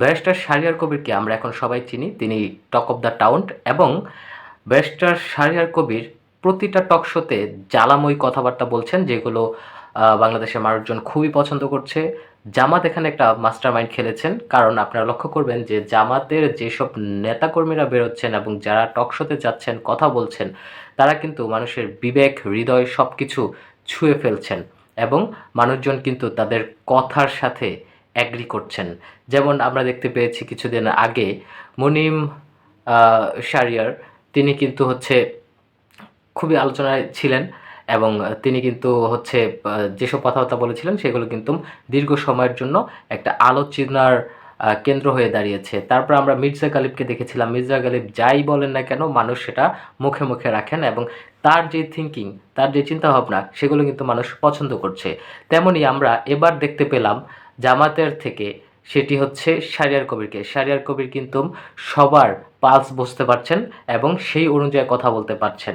Barrister Shahriar কবিরকে আমরা এখন সবাই চিনি। তিনি টক অফ দ্য টাউন এবং ব্যারিস্টার শাহরিয়ার কবির প্রতিটা টক শোতে জ্বালাময়ী কথাবার্তা বলছেন, যেগুলো বাংলাদেশের মানুষজন খুবই পছন্দ করছে। জামাত এখানে একটা মাস্টার মাইন্ড খেলেছেন, কারণ আপনারা লক্ষ্য করবেন যে জামাতের যেসব নেতাকর্মীরা বেরোচ্ছেন এবং যারা টক শোতে যাচ্ছেন, কথা বলছেন, তারা কিন্তু মানুষের বিবেক, হৃদয় সব কিছু ছুঁয়ে ফেলছেন এবং মানুষজন কিন্তু তাদের কথার সাথে অ্যাগ্রি করছেন। যেমন আমরা দেখতে পেয়েছি কিছুদিন আগে মুনিম শারিয়ার, তিনি কিন্তু হচ্ছে খুবই আলোচনায় ছিলেন এবং তিনি কিন্তু হচ্ছে যেসব কথাবার্তা বলেছিলেন সেগুলো কিন্তু দীর্ঘ সময়ের জন্য একটা আলোচনার কেন্দ্র হয়ে দাঁড়িয়েছে। তারপর আমরা মির্জা গালিবকে দেখেছিলাম। মির্জা গালিব যাই বলেন না কেন মানুষ সেটা মুখে মুখে রাখেন এবং তার যে থিঙ্কিং তার যে চিন্তাভাবনা, সেগুলো কিন্তু মানুষ পছন্দ করছে। তেমনি আমরা এবার দেখতে পেলাম জামাতের থেকে সেটি হচ্ছে শারিয়ার কবিরকে। শারিয়ার কবির কিন্তু সবার পালস বুঝতে পারছেন এবং সেই অনুযায়ী কথা বলতে পারছেন।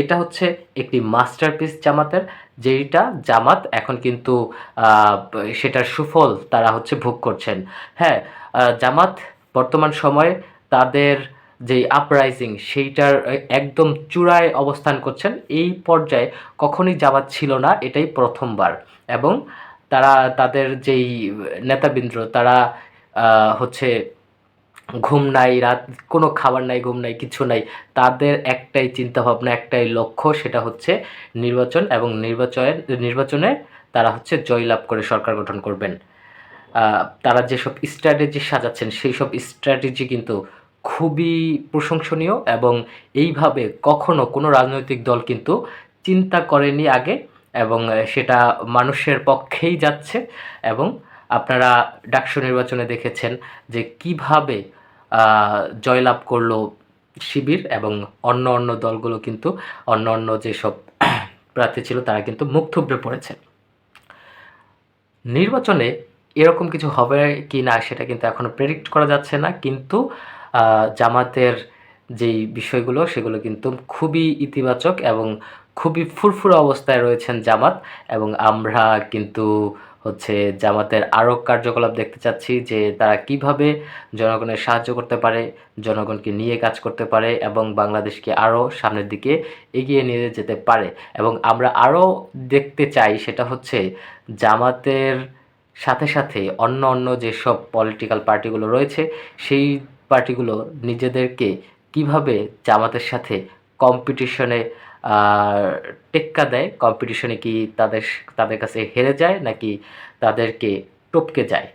এটা হচ্ছে একটি মাস্টারপিস জামাতের, যেইটা জামাত এখন কিন্তু সেটার সুফল তারা হচ্ছে ভোগ করছেন। হ্যাঁ জামাত বর্তমান সময়ে তাদের যে আপরাইজিং সেইটার একদম চূড়ায় অবস্থান করছেন। এই পর্যায়ে কখনই জামাত ছিল না, এটাই প্রথমবার। এবং তারা তাদের যেই নেতাবৃন্দ, তারা হচ্ছে ঘুম নাই, রাত, কোনো খাবার নাই, ঘুম নাই, কিছু নাই, তাদের একটাই চিন্তা ভাবনা একটাই লক্ষ্য, সেটা হচ্ছে নির্বাচন এবং নির্বাচনের, নির্বাচনে তারা হচ্ছে জয়লাভ করে সরকার গঠন করবেন। তারা যেসব স্ট্র্যাটেজি সাজাচ্ছেন সেই সব স্ট্র্যাটেজি কিন্তু খুবই প্রশংসনীয় এবং এইভাবে কখনো কোনো রাজনৈতিক দল কিন্তু চিন্তা করেনি আগে এবং সেটা মানুষের পক্ষেই যাচ্ছে এবং আপনারা ডাকসু নির্বাচনে দেখেছেন যে কীভাবে জয়লাভ করল শিবির এবং অন্য অন্য দলগুলো কিন্তু, অন্য অন্য যেসব প্রার্থী ছিল তারা কিন্তু মুখ থুবড়ে পড়েছে নির্বাচনে এরকম কিছু হবে কি না সেটা কিন্তু এখনও প্রেডিক্ট করা যাচ্ছে না, কিন্তু জামাতের যেই বিষয়গুলো সেগুলো কিন্তু খুবই ইতিবাচক এবং খুবই ফুরফুরে অবস্থায় রয়েছেন জামাত এবং আমরা কিন্তু হচ্ছে জামাতের আরও কার্যকলাপ দেখতে চাচ্ছি যে তারা কীভাবে জনগণের সাহায্য করতে পারে, জনগণকে নিয়ে কাজ করতে পারে এবং বাংলাদেশকে আরও সামনের দিকে এগিয়ে নিয়ে যেতে পারে। এবং আমরা আরও দেখতে চাই সেটা হচ্ছে জামাতের সাথে সাথে অন্য অন্য যেসব পলিটিক্যাল পার্টিগুলো রয়েছে, সেই পার্টিগুলো নিজেদেরকে কীভাবে জামাতের সাথে কম্পিটিশনে টেক্কা দেয় কম্পিটিশনে কি তাদের তাদের কাছে হেরে যায় নাকি তাদেরকে টপকে যায়?